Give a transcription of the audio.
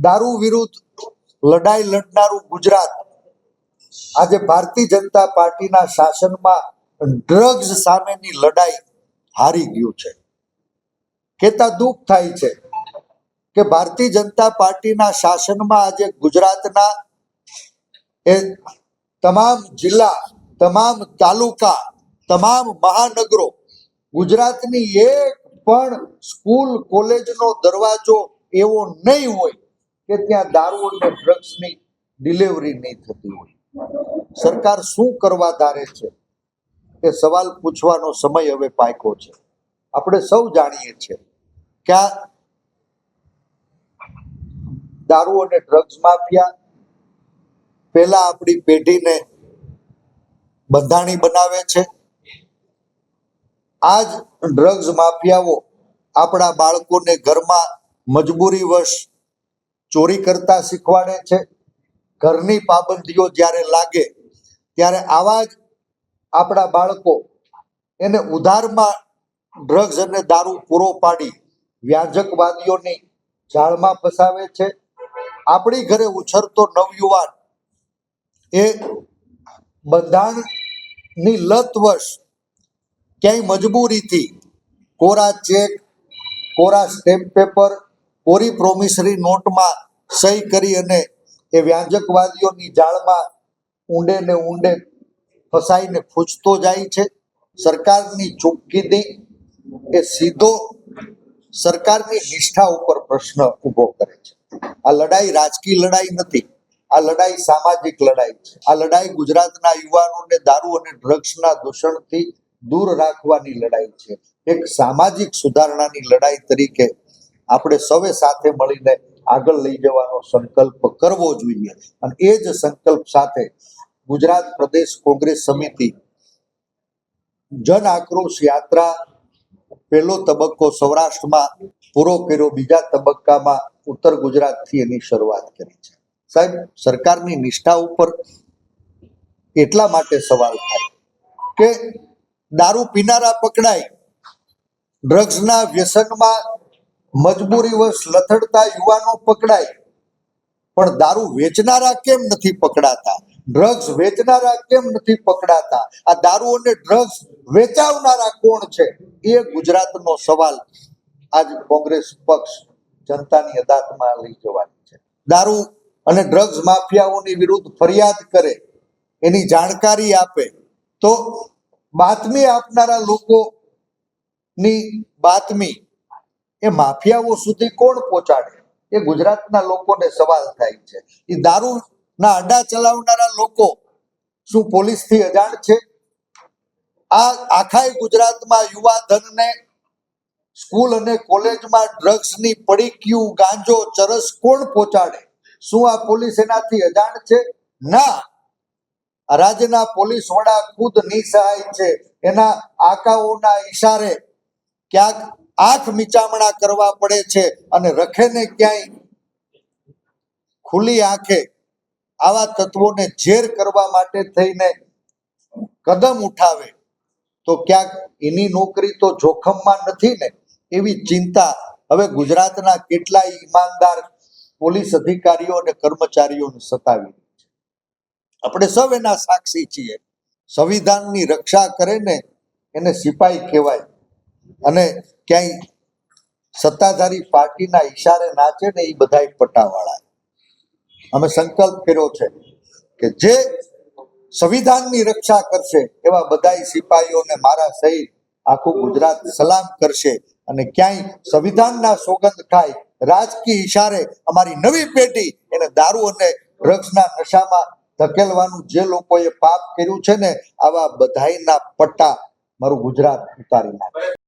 દારૂ વિરુદ્ધ લડાઈ લડનારું ગુજરાત આજે ભારતીય જનતા પાર્ટીના શાસનમાં ડ્રગ્સ સામેની લડાઈ હારી ગયું છે. કેતા દુઃખ થાય છે કે ભારતીય જનતા પાર્ટીના શાસનમાં આજે ગુજરાતના એ તમામ જિલ્લા, તમામ તાલુકા, તમામ મહાનગરો, ગુજરાતની એક પણ સ્કૂલ, કોલેજનો દરવાજો એવો નહીં હોય કે ત્યાં દારૂ અને ડ્રગ્સની ડિલિવરી નહીં થતી હોય. સરકાર શું કરવા ધારે છે? એ સવાલ પૂછવાનો સમય હવે પાક્યો છે. આપણે સૌ જાણીએ છીએ કે આ દારૂ અને ડ્રગ્સ માફિયા પહેલા આપણી પેઢીને બંધાણી બનાવે છે. આજ ડ્રગ્સ માફિયાઓ આપણા બાળકોને ઘરમાં મજબૂરીવશ ચોરી કરતા શીખવાડે છે. ઘરની પાબંદીઓ જ્યારે લાગે, ત્યારે આવા જ આપણા બાળકો એને ઉધારમાં ડ્રગ્સ અને દારૂ પૂરો પાડી વ્યાજકવાદીઓની જાળમાં ફસાવે છે. આપણી ઘરે ઉછરતો નવયુવાન એ બંધાણની લતવશ ક્યાંય મજબૂરીથી કોરા ચેક, કોરા સ્ટેમ્પ પેપર, કોરી પ્રોમિસરી નોટમાં સહી કરી અને એ વ્યાંજકવાદીઓની જાળમાં ઊંડે ને ઊંડે ફસાઈને ફૂંચતો જાય છે. સરકારની ચૂપકીદી એ સીધો સરકારની નિષ્ઠા ઉપર પ્રશ્ન ઊભો કરે છે. આ લડાઈ રાજકીય લડાઈ નથી, આ લડાઈ સામાજિક લડાઈ છે. આ લડાઈ ગુજરાતના યુવાનોને દારૂ અને ડ્રગ્સના દૂષણથી દૂર રાખવાની લડાઈ છે. એક સામાજિક સુધારણાની લડાઈ તરીકે આપણે સૌએ સાથે મળીને આગળ લઈ જવાનો સંકલ્પ કરવો જોઈએ. અને એ જ સંકલ્પ સાથે ગુજરાત પ્રદેશ કોંગ્રેસ સમિતિ જન આક્રોશ યાત્રા પહેલો તબક્કો સૌરાષ્ટ્રમાં પૂરો કર્યો. બીજા તબક્કામાં ઉત્તર ગુજરાતથી એની શરૂઆત કરી છે. સાહેબ, સરકારની નિષ્ઠા ઉપર એટલા માટે સવાલ થાય કે દારૂ પીનારા પકડાય, ડ્રગ્સના વ્યસનમાં મજબૂરીવશ લથડતા યુવાનો પકડાય. પણ દારૂ વેચનારા કેમ નથી પકડાતા? ડ્રગ્સ વેચનારા કેમ નથી પકડાતા? આ દારૂ અને ડ્રગ્સ વેચાવનારા કોણ છે? એ ગુજરાતનો સવાલ આજ કોંગ્રેસ પક્ષ જનતાની અદાલતમાં લઈ જવાની છે. દારૂ અને ડ્રગ્સ માફિયાઓની વિરુદ્ધ ફરિયાદ કરે, એની જાણકારી આપે, તો બાતમી આપનારા લોકોની બાતમી એ માફિયાઓ સુધી કોણ પહોંચાડે? એ ગુજરાતના લોકોને સવાલ થાય છે. એ દારૂના અડા ચલાવનારા લોકો શું પોલીસથી અજાણ છે? આ આખાય ગુજરાતમાં યુવા ધનને સ્કૂલ અને કોલેજમાં ડ્રગ્સની પડીક્યું ગાંજો, ચરસ કોણ પહોંચાડે? શું આ પોલીસ એનાથી અજાણ છે? ના. રાજ્યના પોલીસ વડા ખુદ નિસહાય છે. એના આકાઓના ઈશારે ક્યાંક આંખ મિચામણા કરવા પડે છે અને રખે ને ક્યાંય ખુલ્લી આંખે આવા તત્વોને ઝેર કરવા માટે થઈને કદમ ઉઠાવે, તો ક્યાંક એની નોકરી તો જોખમમાં નથી ને? એવી ચિંતા હવે ગુજરાતના કેટલાય ઈમાનદાર પોલીસ અધિકારીઓ અને કર્મચારીઓને સતાવી આપણે સૌ એના સાક્ષી છીએ. સંવિધાનની રક્ષા કરે ને એને સિપાહી કહેવાય. અને ક્યાંય સત્તાધારી પાર્ટીના ઈશારે નાચે ને એ બધા પટ્ટાવાળા અમે સંકલ્પ કર્યો છે કે જે સંવિધાનની રક્ષા કરશે એવા બધા સિપાહીઓને મારા સહિત આખું ગુજરાત સલામ કરશે અને ક્યાંય સંવિધાનના સોગંદ ખાય રાજકીય ઈશારે અમારી નવી પેઢી એને દારૂ અને ડ્રગ્સના નશામાં ધકેલવાનું જે લોકોએ પાપ કર્યું છે ને આવા બધાના પટ્ટા મારું ગુજરાત ઉતારી નાખે.